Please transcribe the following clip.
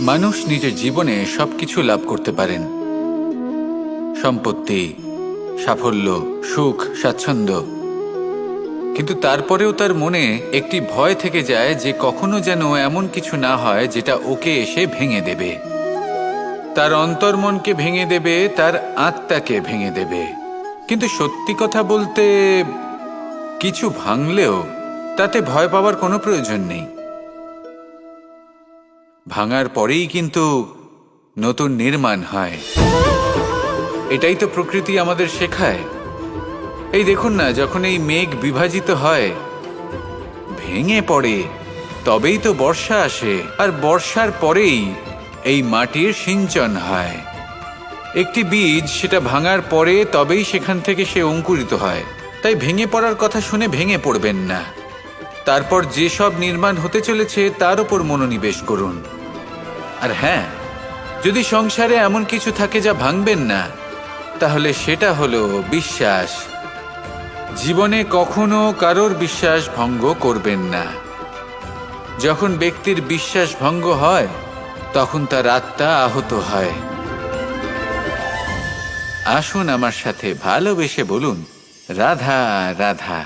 মানুষ নিজের জীবনে সবকিছু লাভ করতে পারেন। সম্পত্তি, সাফল্য, সুখ, স্বাচ্ছন্দ্য। কিন্তু তারপরেও তার মনে একটি ভয় থেকে যায় যে কখনো যেন এমন কিছু না হয় যেটা ওকে এসে ভেঙে দেবে। তার অন্তর্মনকে ভেঙে দেবে, তার আত্মাকে ভেঙে দেবে। কিন্তু সত্যি কথা বলতে, কিছু ভাঙলেও তাতে ভয় পাওয়ার কোনো প্রয়োজন নেই। ভাঙার পরেই কিন্তু নতুন নির্মাণ হয়। এটাই তো প্রকৃতি আমাদের শেখায়। এই দেখুন না, যখন এই মেঘ বিভাজিত হয়, ভেঙে পড়ে, তবেই তো বর্ষা আসে, আর বর্ষার পরেই এই মাটির সিঞ্চন হয়। একটি বীজ সেটা ভাঙার পরে তবেই সেখান থেকে সে অঙ্কুরিত হয়। তাই ভেঙে পড়ার কথা শুনে ভেঙে পড়বেন না। তারপর যেসব নির্মাণ হতে চলেছে, তার উপর মনোনিবেশ করুন। আর হ্যাঁ যদি সংসারে এমন কিছু থাকে যা ভাঙবেন না, তাহলে সেটা হলো বিশ্বাস। জীবনে কখনো কারোর বিশ্বাস ভঙ্গ করবেন না। যখন ব্যক্তির বিশ্বাস ভঙ্গ হয়, তখন তার আত্মা আহত হয়। আসুন আমার সাথে ভালোবেসে বলুন, রাধা রাধা।